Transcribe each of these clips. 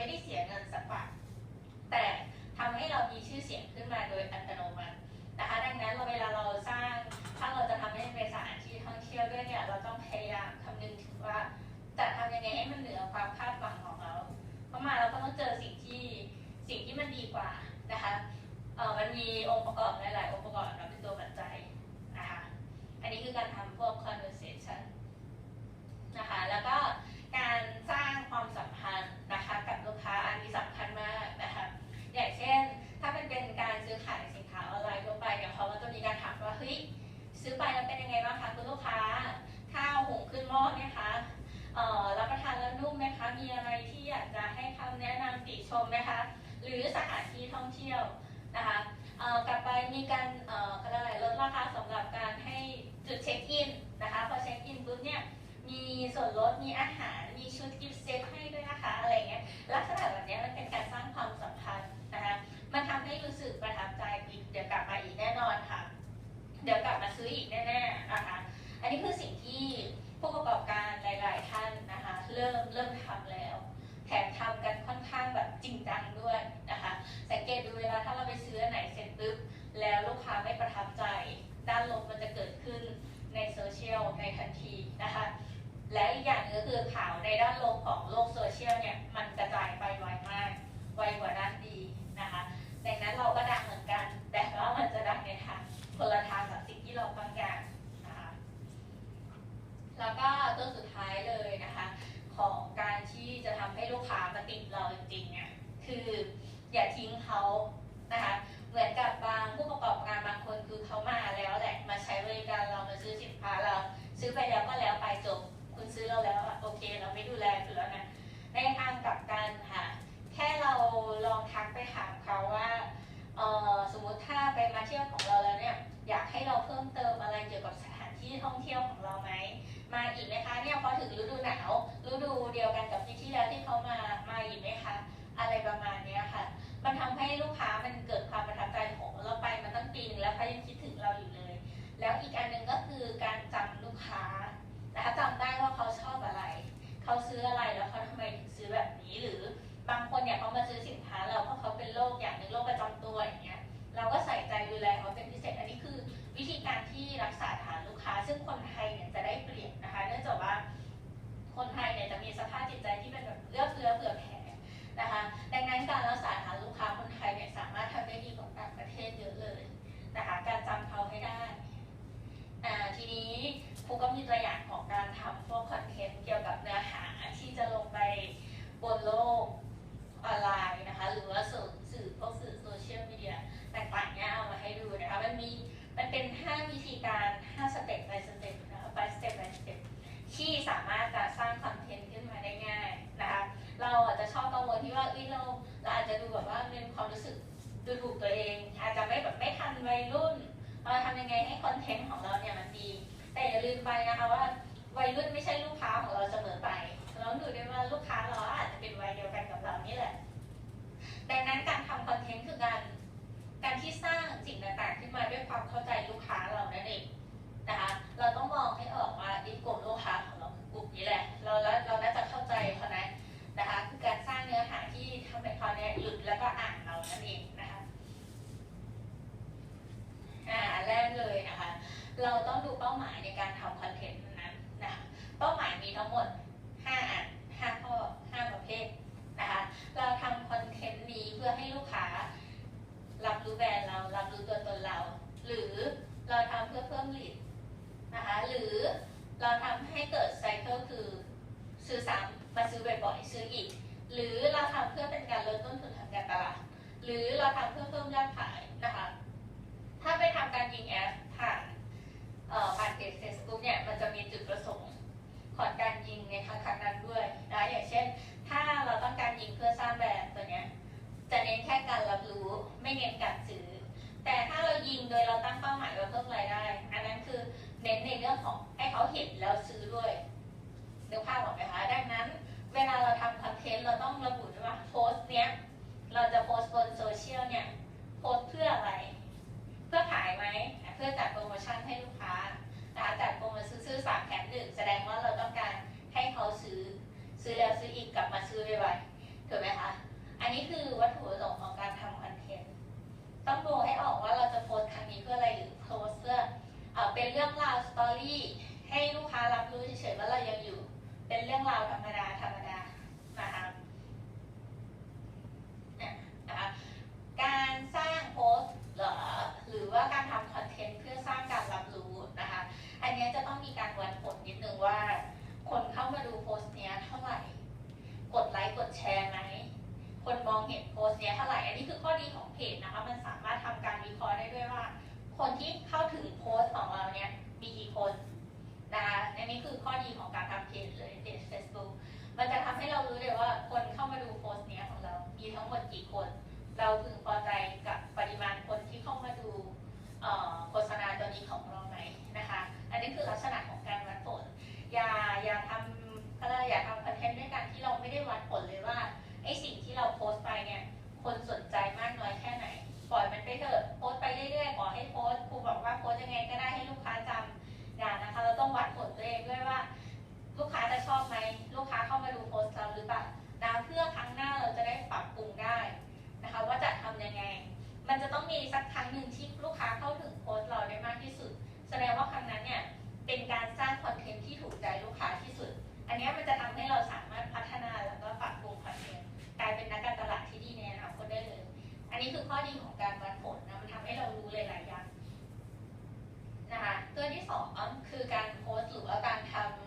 ไม่ได้เสียเงินสักบาทแต่ทำให้เรามีชื่อเสียงขึ้นมาโดยอัตโนมัตินะคะดังนั้นเราเวลาเราสร้างถ้าเราจะทำให้เป็นสถานที่ท่องเที่ยวด้วยเนี่ยเราต้องพยายามคำนึงถึงว่าจะทำยังไงให้มันเหนือความคาดหวังของเราเพราะมาเราก็ต้องเจอสิ่งที่สิ่งที่มันดีกว่านะคะเออมันมีองค์ประกอบหลายๆอง มีอะไรที่อยากจะให้คำแนะนำติชมไหมคะ หรือสถานที่ท่องเที่ยวนะคะกลับไปมีการเอ่อก็อะไรลดราคาสำหรับการให้จุดเช็คอินนะคะพอเช็คอินปุ๊บเนี่ยมีส่วนลดมีอาหารมีชุดกิฟต์เซตให้ด้วยนะคะอะไรเงี้ยลักษณะแบบนี้มันเป็นการสร้างความสัมพันธ์นะคะมันทำให้รู้สึกประทับใจอีกเดี๋ยวกลับมาอีกแน่นอนค่ะ เดี๋ยวกลับมาซื้ออีกแน่ๆนะคะอันนี้คือสิ่งที่ผู้ประกอบการหลาย ๆ ท่านนะคะ เริ่มเริ่มท ลในทันทีนะคะและอีกอย่างก็คือข่าวในด้านลบของโลกโซเชียลเนี่ยมันกระจายไปไวมาก ไวกว่าด้านดีนะคะดังนั้นเราก็ดังเหมือนกัน แต่ว่ามันจะดังในทางคนละทางกับสิ่งที่เราต้องการนะคะแล้วก็ตัวสุดท้ายเลยนะคะของการที่จะทำให้ลูกค้ามาติดเราจริงๆเนี่ยคืออย่าทิ้งเขานะคะเหมือนกับบางผู้ประกอบการบางคนคือเขามา ซื้อไปแล้วก็แล้วไปจบ คุณซื้อเราแล้วโอเค เราไม่ดูแลคุณแล้วนะในทางกลับกันค่ะ แค่เราลองทักไปถามเขาว่าเออสมมุติถ้าไปมาเที่ยวของเราแล้วเนี่ยอยากให้เราเพิ่มเติมอะไรเกี่ยวกับสถานที่ท่องเที่ยวของเราไหมมาอีกไหมคะเนี่ยพอถึงฤดูหนาวฤดูเดียวกันกับที่ที่แล้วที่เขามามาอีกไหมคะอะไรประมาณนี้ค่ะ มันทำให้ลูกค้ามันเกิดความประทับใจของเราไปมันตั้งปีนึงแล้วเขายังคิดถึงเราอยู่เลย แล้วอีกอันหนึ่งก็คือการจำลูกค้านะคะจำได้ว่าเขาชอบอะไร เขาซื้ออะไรแล้วเขาทำไมถึงซื้อแบบนี้หรือบางคนเนี่ยเขามาซื้อสินค้าเราเพราะเขาเป็นโรคอย่างหนึ่งโรคประจำตัวอย่างเงี้ยเราก็ใส่ใจดูแล เราทำยังไงให้คอนเทนต์ของเราเนี่ยมันดี แต่อย่าลืมไปนะคะว่าวัยรุ่นไม่ใช่ลูกค้าของเราเสมอไปเราต้องดูด้วยว่าลูกค้าเราอาจจะเป็นวัยเดียวกันกับเรานี่แหละ ดังนั้นการทำคอนเทนต์คือการการที่สร้างสิ่งต่างๆ ขึ้นมาด้วยความเข้าใจลูกค้าเรานั่นเองนะคะ เราต้องมองให้ออกว่าอีกลุ่มลูกค้าของเราคือกลุ่มนี้แหละ เราแล้ว เราต้องดูเป้าหมายในการทำคอนเทนต์นั้นนะคะเป้าหมายมีทั้งหมด 5 อัน 5 ข้อ 5 ประเภทนะคะเราทำคอนเทนต์นี้เพื่อให้ลูกค้า รับรู้แบรนด์เรา รับรู้ตัวตนเรา หรือเราทำเพื่อเพิ่มลีดนะคะหรือเราทำให้เกิดไซเคิลคือซื้อซ้ำมาซื้อบ่อยๆซื้ออีก หรือเราทำเพื่อเป็นการลดต้นทุนทางการตลาด หรือเราทำเพื่อ ซื้อแล้วซื้ออีกกลับมาซื้อไวๆถูกไหมคะ อันนี้คือวัตถุประสงค์ของการทำคอนเทนต์ต้องดูให้ออกว่าเราจะโพสครั้งนี้เพื่ออะไรหรือโพสเพื่อเป็นเรื่องราวสตอรี่ให้ลูกค้ารับรู้เฉยๆว่าเรายังอยู่ เป็นเรื่องราวธรรมดาธรรมดามาเอา มองเห็นโพสต์เนี้ยเท่าไหร่ อันนี้คือข้อดีของเพจนะคะ มันสามารถทำการวิเคราะห์ได้ด้วยว่า คนที่เข้าถึงโพสต์ของเราเนี่ยมีกี่คนนะคะอันนี้คือข้อดีของการทำเพจเลยเพจ Facebook มันจะทำให้เรารู้เลยว่าคนเข้ามาดูโพสต์เนี้ยของเรา มีทั้งหมดกี่คน เราพึง มันจะต้องมีสักครั้งหนึ่งที่ลูกค้าเข้าถึงโพสต์เราได้มากที่สุด แสดงว่าครั้งนั้นเนี่ยเป็นการสร้างคอนเทนต์ที่ถูกใจลูกค้าที่สุด อันนี้มันจะทำให้เราสามารถพัฒนาแล้วก็ปรับปรุงคอนเทนต์กลายเป็นนักการตลาดที่ดีในอนาคตได้เลย อันนี้คือข้อดีของการวัดผลนะมันทำให้เรารู้หลายๆอย่างนะคะตัวที่สองคือการโพสต์หรือว่าการทำ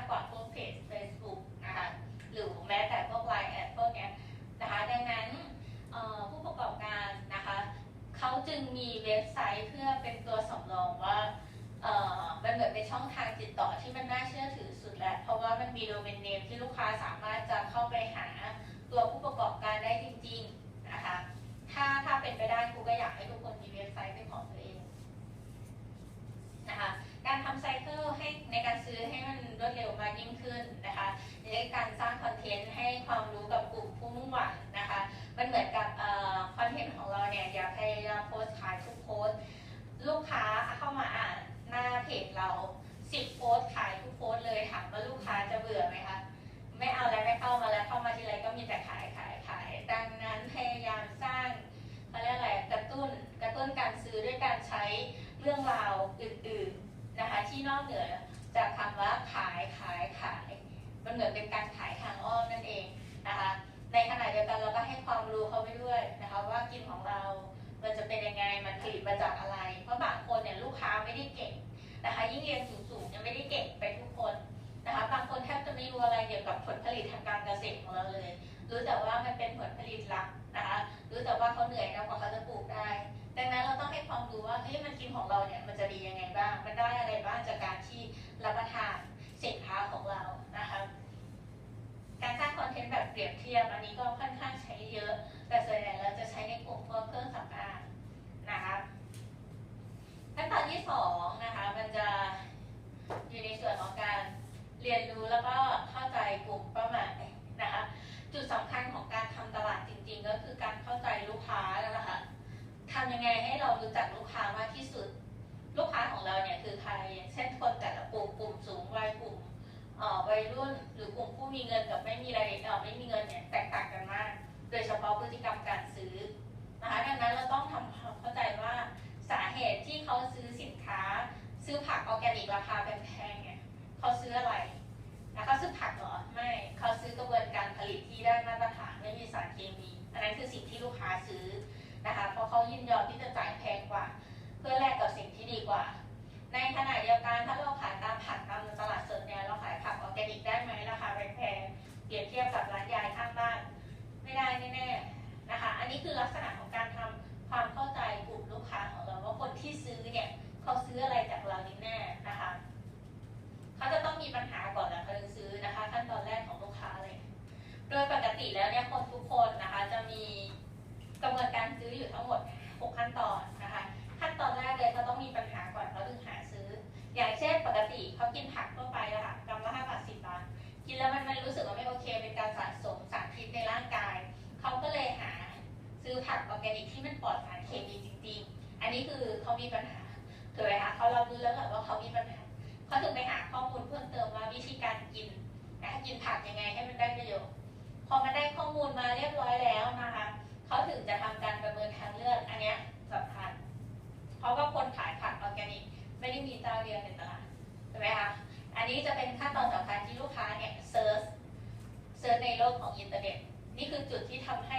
ากกว่าพวกเพจ Facebook นะคะหรือแม้แต่พวก Line แอดพวกเนี้ยนะคะดังนั้นผู้ประกอบการนะคะเขาจึงมีเว็บไซต์เพื่อเป็นตัวสำรองว่าเออมันเหมือนเป็นช่องทางติดต่อที่มันน่าเชื่อถือสุดแล้ว เพราะว่ามันมีโดเมนเนมที่ลูกค้าสามารถจะเข้าไปหาตัวผู้ประกอบการได้จริง ๆ นะคะ ถ้าถ้าเป็นไปได้ครูก็อยากให้ทุกคนมีเว็บไซต์เป็นของตัวเองนะคะ การ ทำไซเคิลให้ในการซื้อให้มันรวดเร็วมากยิ่งขึ้นนะคะในการสร้างคอนเทนต์ให้ความรู้กับกลุ่มผู้มุ่งหวังนะคะ มันเหมือนกับคอนเทนต์ของเราเนี่ยอย่าพยายามโพสต์ขายทุกโพสต์ ลูกค้าเข้ามาอ่านหน้าเพจเราสิบโพสต์ขายทุกโพสต์เลยถามว่าลูกค้าจะเบื่อไหมคะไม่เอาแล้วไม่เข้ามาแล้วเข้ามาทีไรก็มีแต่ขายขายขายดังนั้นพยายามสร้างเขาเรียกอะไรกระตุ้นกระตุ้นการซื้อด้วยการใช้เรื่องราวอื่น ที่นอกเหนือจากคำว่าขายขายขายมันเหมือนเป็นการขายทางอ้อมนั่นเองนะคะในขณะเดียวกันเราก็ให้ความรู้เขาไปด้วยนะคะว่ากินของเรา มันจะเป็นยังไงมันผลิตมาจากอะไร เพราะบางคนเนี่ยลูกค้าไม่ได้เก่งนะคะยิ่งเรียนสูงๆเนี่ยไม่ได้เก่งไปทุกคนนะคะบางคนแทบจะไม่รู้อะไรเกี่ยวกับผลผลิตทางการเกษตรของเราเลย รู้แต่ว่ามันเป็นผลผลิตหลักนะคะรู้แต่ว่าเขาเหนื่อยนะกว่าเขาจะปลูกได้ ดังนั้นเราต้องให้ความรู้ว่าเฮ้ยมันกินของเราเนี่ยมันจะดียังไงบ้าง มันได้อะไรบ้างจากการที่รับประทานสินค้าของเรานะคะการสร้างคอนเทนต์แบบเปรียบเทียบอันนี้ก็ค่อนข้างใช้เยอะ แต่ส่วนใหญ่เราจะใช้ในกลุ่มพวกเครื่องสำอางนะคะขั้นตอนที่สองนะคะมันจะอยู่ในส่วนของการเรียนรู้แล้วก็เข้าใจกลุ่มเป้าหมายนะคะจุดสำคัญของการทำตลาดจริง ๆ ก็คือการเข้าใจลูกค้า ทำยังไงให้เรารู้จักลูกค้ามากที่สุด ลูกค้าของเราเนี่ยคือใครอย่างเช่นคนแต่ละกลุ่มกลุ่มสูงวัยกลุ่มวัยรุ่น หรือกลุ่มผู้มีเงินกับไม่มีรายเอ่อไม่มีเงินเนี่ยแตกต่างกันมาก โดยเฉพาะพฤติกรรมการซื้อนะคะดังนั้นเราต้องทำความเข้าใจว่าสาเหตุที่เขาซื้อสินค้า ซื้อผักออร์แกนิกราคาแพงๆเนี่ยเขาซื้ออะไรแล้วเขาซื้อผักเหรอไม่เขาซื้อกระบวนการผลิตที่ได้มาตรฐานไม่มีสารเคมีอันนั้นคือสิ่งที่ลูกค้าซื้อ นะคะเพราะเขายินยอมที่จะจ่ายแพงกว่า เพื่อแลกกับสิ่งที่ดีกว่า ในขณะเดียวกันถ้าเราขายตามผักตามตลาดสดเนี่ยเราขายผักออร์แกนิกได้ไหมราคาแพงๆเปรียบเทียบกับร้านยายข้างบ้าน ไม่ได้แน่ๆนะคะ อันนี้คือลักษณะของการทำความเข้าใจกลุ่มลูกค้าของเราว่าคนที่ซื้อเนี่ยเขาซื้ออะไรจากเราแน่ๆนะคะเขาจะต้องมีปัญหาก่อนแล้วเขาถึงซื้อนะคะขั้นตอนแรกของลูกค้าเลย โดยปกติแล้วเนี่ยคนทุกคนนะคะจะมีกระบวนการ ซื้ออยู่ทั้งหมด 6 ขั้นตอนนะคะ ขั้นตอนแรกเลยเขาต้องมีปัญหาก่อนเขาถึงหาซื้อ อย่างเช่นปกติเขากินผักทั่วไปอะค่ะกรัมละห้าบาทสิบบาท กินแล้วมันมันรู้สึกว่าไม่โอเค เป็นการสะสมสารพิษในร่างกาย เขาก็เลยหาซื้อผักออร์แกนิกที่มันปลอดสารเคมีจริง ๆ อันนี้คือเขามีปัญหาถูกไหมคะเขารับรู้แล้วแหละว่าเขามีปัญหาเขาถึงไปหาข้อมูลเพิ่มเติมว่าวิธีการกินนะคะกินผักยังไงให้มันได้ประโยชน์พอมันได้ข้อมูลมาเรียบร้อยแล้วนะคะ เขาถึงจะทำการประเมินทางเลือกอันนี้ยสำคัญ เพราะว่าคนขายผักออร์แกนิกไม่ได้มีเจ้าเดียวในตลาดใช่ไหมคะอันนี้จะเป็นขั้นตอนสำคัญที่ลูกค้าเนี่ยเซิร์ชเซิร์ชในโลกของอินเทอร์เน็ตนี่คือจุดที่ทำให้